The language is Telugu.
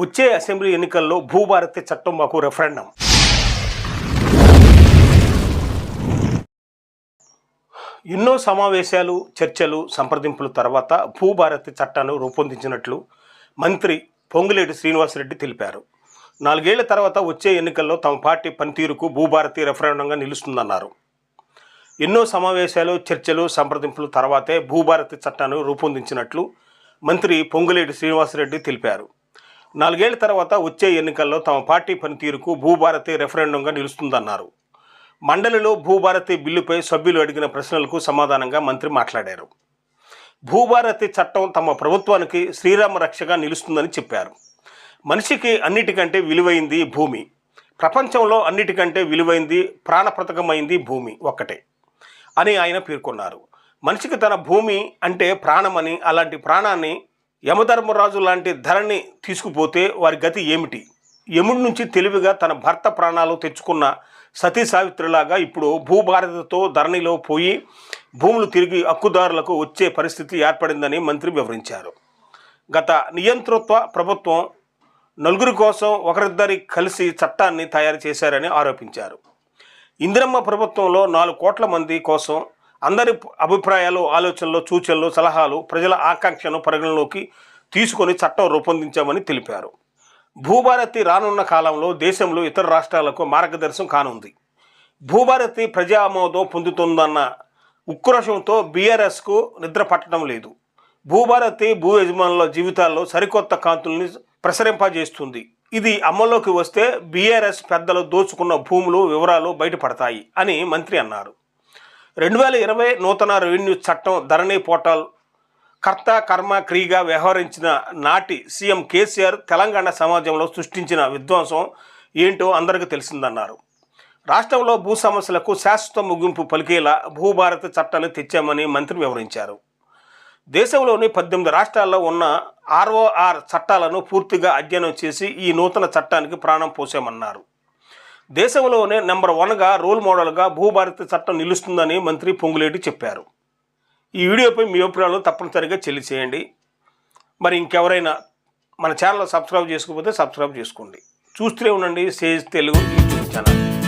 వచ్చే అసెంబ్లీ ఎన్నికల్లో భూభారతి చట్టం మాకు రెఫరెండం ఎన్నో సమావేశాలు చర్చలు సంప్రదింపుల తర్వాత భూభారతి చట్టాన్ని రూపొందించినట్లు మంత్రి పొంగులేటి శ్రీనివాసరెడ్డి తెలిపారు. నాలుగేళ్ళ తర్వాత వచ్చే ఎన్నికల్లో తమ పార్టీ పనితీరుకు భూభారతి రెఫరెండంగా నిలుస్తుందన్నారు. ఎన్నో సమావేశాలు చర్చలు సంప్రదింపుల తర్వాతే భూభారతి చట్టాన్ని రూపొందించినట్లు మంత్రి పొంగులేటి శ్రీనివాసరెడ్డి తెలిపారు. నాలుగేళ్ళ తర్వాత వచ్చే ఎన్నికల్లో తమ పార్టీ పనితీరుకు భూభారతి రెఫరెండంగా నిలుస్తుందన్నారు. మండలిలో భూభారతి బిల్లుపై సభ్యులు అడిగిన ప్రశ్నలకు సమాధానంగా మంత్రి మాట్లాడారు. భూభారతి చట్టం తమ ప్రభుత్వానికి శ్రీరామ రక్షగా నిలుస్తుందని చెప్పారు. మనిషికి అన్నిటికంటే విలువైంది భూమి. ప్రపంచంలో అన్నిటికంటే విలువైంది ప్రాణప్రతకమైంది భూమి ఒక్కటే అని ఆయన పేర్కొన్నారు. మనిషికి తన భూమి అంటే ప్రాణమని అలాంటి ప్రాణాన్ని యమధర్మరాజు లాంటి ధరణి తీసుకుపోతే వారి గతి ఏమిటి? యముడి నుంచి తెలివిగా తన భర్త ప్రాణాలు తెచ్చుకున్న సతీ సావిత్రిలాగా ఇప్పుడు భూభారతితో ధరణిలో పోయి భూములు తిరిగి హక్కుదారులకు వచ్చే పరిస్థితి ఏర్పడిందని మంత్రి వివరించారు. గత నియంతృత్వ ప్రభుత్వం నలుగురి కోసం ఒకరిద్దరి కలిసి చట్టాన్ని తయారు చేశారని ఆరోపించారు. ఇందిరమ్మ ప్రభుత్వంలో నాలుగు కోట్ల మంది కోసం అందరి అభిప్రాయాలు ఆలోచనలు సూచనలు సలహాలు ప్రజల ఆకాంక్షను పరిగణలోకి తీసుకొని చట్టం రూపొందించామని తెలిపారు. భూభారతి రానున్న కాలంలో దేశంలో ఇతర రాష్ట్రాలకు మార్గదర్శనం కానుంది. భూభారతి ప్రజా ఆమోదం పొందుతుందన్న ఉక్రోషంతో బీఆర్ఎస్కు నిద్ర పట్టడం లేదు. భూభారతి భూ యజమానుల జీవితాల్లో సరికొత్త కాంతుల్ని ప్రసరింపజేస్తుంది. ఇది అమల్లోకి వస్తే బీఆర్ఎస్ పెద్దలు దోచుకున్న భూములు వివరాలు బయటపడతాయి అని మంత్రి అన్నారు. రెండు వేల ఇరవై నూతన రెవెన్యూ చట్టం ధరణి పోర్టల్ కర్త కర్మ క్రియగా వ్యవహరించిన నాటి సీఎం కేసీఆర్ తెలంగాణ సమాజంలో సృష్టించిన విధ్వంసం ఏంటో అందరికీ తెలిసిందన్నారు. రాష్ట్రంలో భూ సమస్యలకు శాశ్వత ముగింపు పలికేలా భూభారత చట్టాన్ని తెచ్చామని మంత్రి వివరించారు. దేశంలోని పద్దెనిమిది రాష్ట్రాల్లో ఉన్న ఆర్ఓఆర్ చట్టాలను పూర్తిగా అధ్యయనం చేసి ఈ నూతన చట్టానికి ప్రాణం పోసామన్నారు. దేశంలోనే నెంబర్ వన్గా రోల్ మోడల్గా భూభారతి చట్టం నిలుస్తుందని మంత్రి పొంగులేటి చెప్పారు. ఈ వీడియోపై మీ అభిప్రాయాలు తప్పనిసరిగా చెల్లిచేయండి మరి ఇంకెవరైనా మన ఛానల్ సబ్స్క్రైబ్ చేసుకోకపోతే సబ్స్క్రైబ్ చేసుకోండి. చూస్తూనే ఉండండి. Sage Telugu YouTube channel.